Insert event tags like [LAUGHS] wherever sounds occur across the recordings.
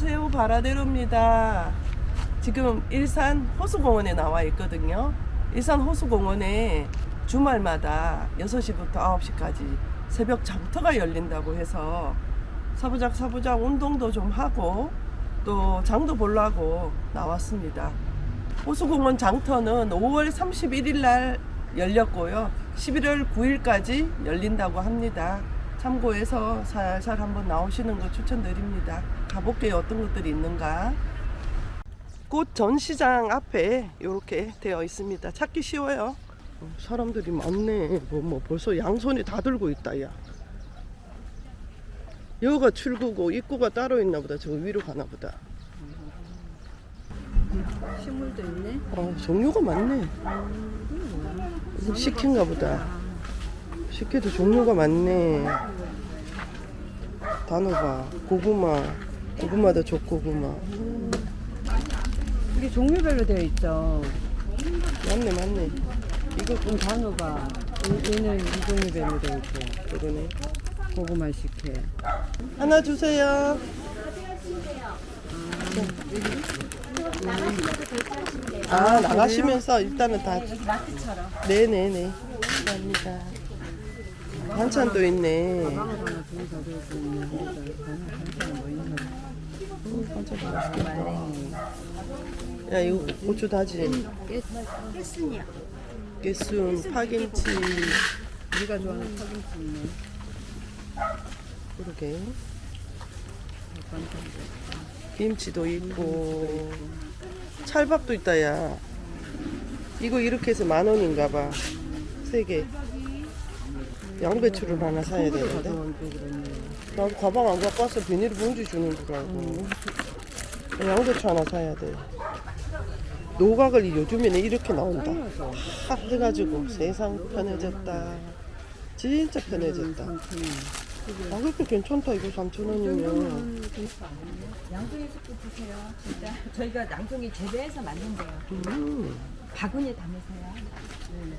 안녕하세요. 바라데로입니다. 지금 일산 호수공원에 나와 있거든요. 일산 호수공원에 주말마다 6시부터 9시까지 새벽 장터가 열린다고 해서 사부작 사부작 운동도 좀 하고 또 장도 보려고 나왔습니다. 호수공원 장터는 5월 31일 날 열렸고요. 11월 9일까지 열린다고 합니다. 참고해서 살살 한번 나오시는 거 추천드립니다. 가볼게요. 어떤 것들이 있는가. 꽃 전시장 앞에 이렇게 되어 있습니다. 찾기 쉬워요. 어, 사람들이 많네. 뭐, 뭐 벌써 양손이 다 들고 있다, 야. 여기가 출구고 입구가 따로 있나 보다. 저 위로 가나 보다. 식물도 있네. 어, 종류가 많네. 식혜인가 보다. 식혜도 종류가 많네. 단호박, 고구마, 고구마도 족고구마. 이게 종류별로 되어 있죠. 맞네, 맞네. 이거 이 단어가 이- 얘는 이 종류별로 되어 있고 그러네. 고구마 식혜. 하나 주세요. 아, 나가시면서 일단은 다. 네네네. 감사합니다. 반찬도 있네. 반찬 맛있겠다. 야, 이거 고추 다지. 햇순이요. 깨순, 파김치. 네가 좋아하는 파김치 있네. 그러게. 김치도 있고. 찰밥도 있다, 야. 이거 이렇게 해서 만 원인가 봐. 세 개. 양배추를 하나 사야 되는데. 또 그렇네. 나도 가방 안 갖고 와서 비닐 봉지 주는 줄 알고. 양배추 하나 사야 돼. 노각을 요즘에는 이렇게 나온다. 다 해가지고 세상 편해졌다. 진짜 편해졌다. 가격도 괜찮다 이거 3,000원이면. 양송이 숲도 드세요. 진짜 저희가 양송이 재배해서 만든대요. 음. 바구니에 담으세요.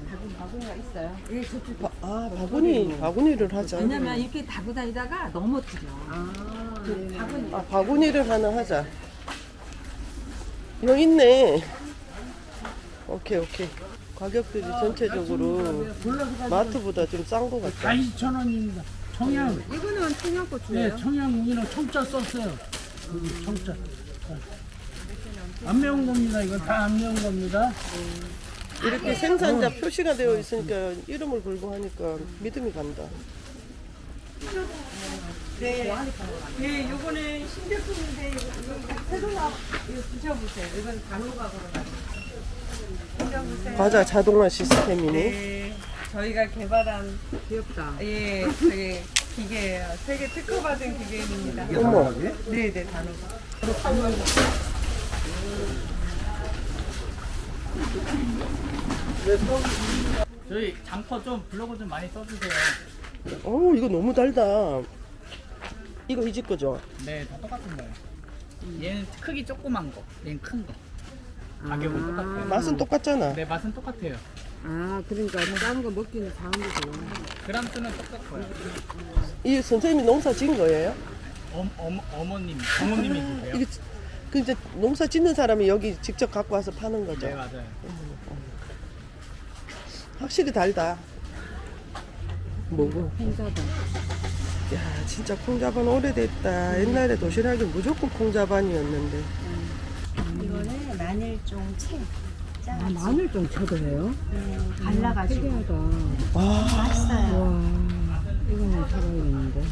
바구니 바구니가 있어요. 예, 저쪽. 바, 아 바구니 바구니를 하자. 왜냐면 이렇게 다고 다니다가 넘어뜨려. 아, 그 바구니. 아 바구니를 하나 하자. 여기 있네. 오케이 오케이. 가격들이 전체적으로 마트보다 좀 싼 것 같다. 다 2,000원입니다. 청양, 이거는 청양고추예요. 네, 청양 무기는 청자 썼어요. 여기 청자. 안 매운 겁니다. 이거 다안 매운 겁니다. 이렇게 생산자 표시가 되어 있으니까 이름을 걸고 하니까 믿음이 간다. 네, 네, 요거는 신제품인데 이거 새로 나 이거 드셔보세요. 이건 단호박으로 드셔보세요. 과자 자동화 시스템이니. 네, 저희가 개발한 귀엽다. 예, 저기 기계예요. 세계 특허받은 기계입니다. 어머, 네, 네, 단호박. 저희 장터 좀 블로그 좀 많이 써주세요. 어 이거 너무 달다. 이거 이 집 거죠? 네, 다 똑같은 거예요. 얘는 크기 조그만 거, 얘는 큰 거. 가격은 똑같아요. 맛은 똑같잖아. 네, 맛은 똑같아요. 아, 그러니까 작은 거 먹기는 작은 게 좋아. 그람 수는 똑같고요. 이 선생님이 농사 지은 거예요? 어, 어머, 어머님, 어머님이 주세요. 이게 그 이제 농사 짓는 사람이 여기 직접 갖고 와서 파는 거죠. 네, 맞아요. 확실히 달다. 뭐고? 홍자다. 야 진짜 콩자반 오래됐다. 옛날에 도시락이 무조건 콩자반이었는데. 이거는 마늘종 채. 아, 마늘 좀 쳐도 해요? 갈라가지고. 특이하다. 와 맛있어요. 와, 이거는 사봐야겠는데.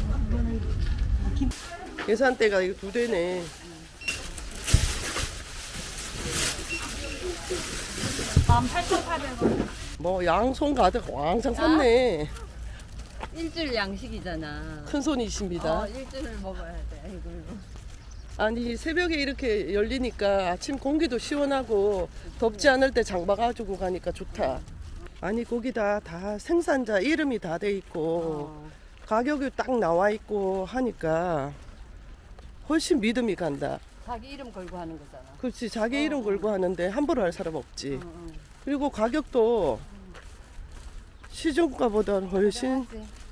계산대가 이거 두 대네. 뭐 양손 가득 왕창 샀네. 일주일 양식이잖아. 큰 손이십니다. 어, 일주일 먹어야 돼. 이걸로. 아니 새벽에 이렇게 열리니까 아침 공기도 시원하고 덥지 않을 때 장봐 가지고 가니까 좋다. 아니 거기다 다 생산자 이름이 다 돼 있고 어. 가격이 딱 나와 있고 하니까 훨씬 믿음이 간다. 자기 이름 걸고 하는 거잖아. 그렇지 자기 이름 걸고 하는데 함부로 할 사람 없지. 어, 어. 그리고 가격도 시중가보다 훨씬.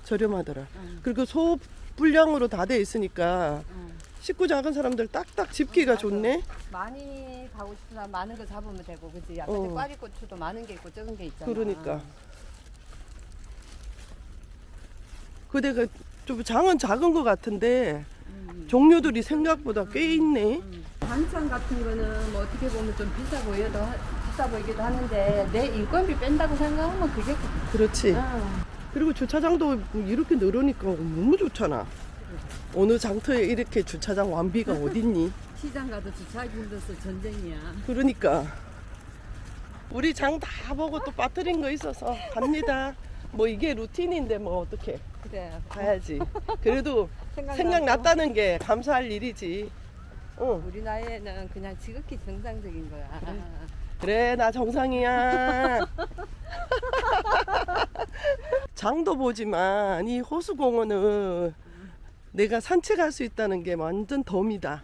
저렴하더라. 응. 그리고 소 분량으로 다 돼 있으니까 응. 식구 작은 사람들 딱딱 집기가 좋네. 많이 가고 싶으나 많은 거 잡으면 되고 그지? 아까 어. 어. 꽈리고추도 많은 게 있고 적은 게 있잖아. 그러니까. 근데 그좀 장은 작은 것 같은데 종류들이 생각보다 꽤 있네. 반찬 같은 거는 뭐 어떻게 보면 좀 비싸 보여도 하- 비싸 보이기도 하는데 내 인건비 뺀다고 생각하면 그게 그렇지. 어. 그리고 주차장도 이렇게 늘으니까 너무 좋잖아. 어느 장터에 이렇게 주차장 완비가 어딨니? [LAUGHS] 시장 가도 주차하기 힘들어서 전쟁이야. 그러니까 우리 장 다 보고 또 빠뜨린 거 있어서 갑니다. 뭐 이게 루틴인데 뭐 어떻게 그래. 가야지. 그래도 [LAUGHS] 생각나고. 생각났다는 게 감사할 일이지. 어. 우리 나이에는 그냥 지극히 정상적인 거야. 그래 나 정상이야. [LAUGHS] 장도 보지만 이 호수공원은 내가 산책할 수 있다는 게 완전 덤이다.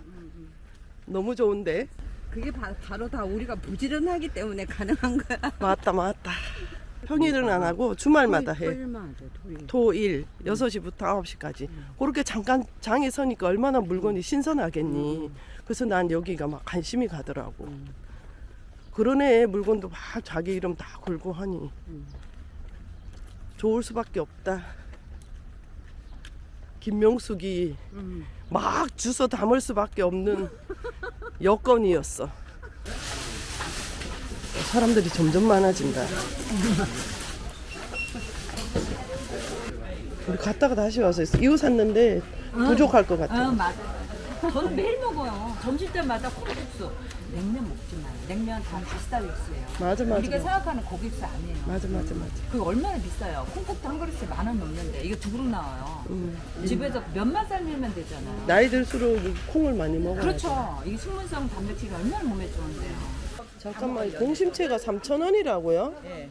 너무 좋은데. 그게 바, 바로 다 우리가 부지런하기 때문에 가능한 거야. 맞다 맞다. [LAUGHS] 평일은 안 하고 주말마다 해. 토일만 하죠, 토일. 토일 6시부터 9시까지. 그렇게 잠깐 장에 서니까 얼마나 물건이 신선하겠니. 그래서 난 여기가 막 관심이 가더라고. 그러네 물건도 막 자기 이름 다 걸고 하니. 좋을 수밖에 없다. 김명숙이 음. 막 주워 담을 수밖에 없는 [LAUGHS] 여건이었어. 사람들이 점점 많아진다. 우리 갔다가 다시 와서 이거 샀는데 부족할 것 같아. 아 맞아. 저는 매일 먹어요. 점심 때마다 콩국수. 냉면 먹지 마요. 냉면 다 비싸 육수예요. 맞아 맞아. 우리가 맞아 생각하는 고깃수 아니에요. 맞아 맞아 맞아. 그게 얼마나 비싸요? 콩국수 한 그릇에 만 원 넘는데 이게 두 그릇 나와요. 음. 집에서 면만 삶으면 되잖아요. 나이 들수록 이 콩을 많이 먹어야 돼. 그렇죠. 이게 식물성 단백질이 얼마나 몸에 좋은데요. 잠깐만 이 공심채가 3,000원이라고요? 예.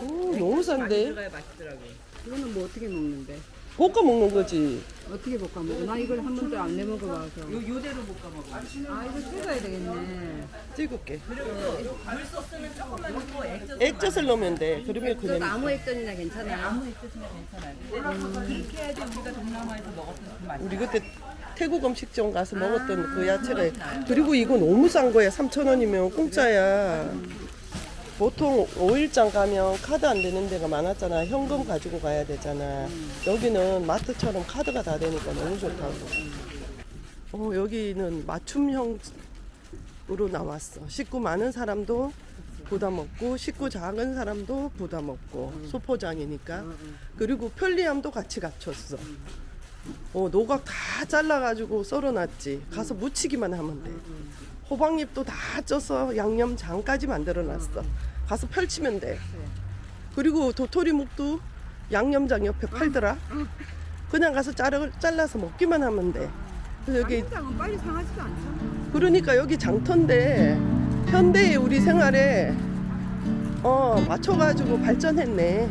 오, 너무 싼데. 들어가야 맛있더라고요. 이거는 뭐 어떻게 먹는데? 볶아 먹는 거지. 어떻게 볶아 먹어? 나 이걸 한 번도 안 내 먹어봐서. 요 요대로 볶아 먹어. 아 이거 찍어야 되겠네. 찍을게. 물 소스는 조금만 넣고 액젓 액젓을 넣으면 돼. 그러면 저 그냥 나무 액젓이나 괜찮아요? 아무 액젓이나 괜찮아요. 근데 그렇게 해야지 우리가 동남아에서 먹었던 그 맛이. 우리 그때 태국 음식점 가서 먹었던 그 야채가 그리고 이거 너무 싼 거야 3,000원이면 공짜야 보통 5일장 가면 카드 안 되는 데가 많았잖아. 현금 가지고 가야 되잖아. 여기는 마트처럼 카드가 다 되니까 너무 좋다고 어 여기는 맞춤형으로 나왔어. 식구 많은 사람도 부담 없고 식구 작은 사람도 부담 없고 소포장이니까. 그리고 편리함도 같이 갖췄어. 어, 노각 다 잘라가지고 썰어놨지. 가서 무치기만 하면 돼. 호박잎도 다 쪄서 양념장까지 만들어놨어. 가서 펼치면 돼. 그리고 도토리 묵도 양념장 옆에 팔더라. 그냥 가서 자르, 잘라서 먹기만 하면 돼. 그래서 여기 장은 빨리 상하지도 않잖아. 그러니까 여기 장터인데 현대의 우리 생활에 어 맞춰가지고 발전했네.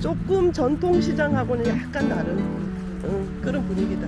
조금 전통 시장하고는 약간 다른 응, 그런 분위기다.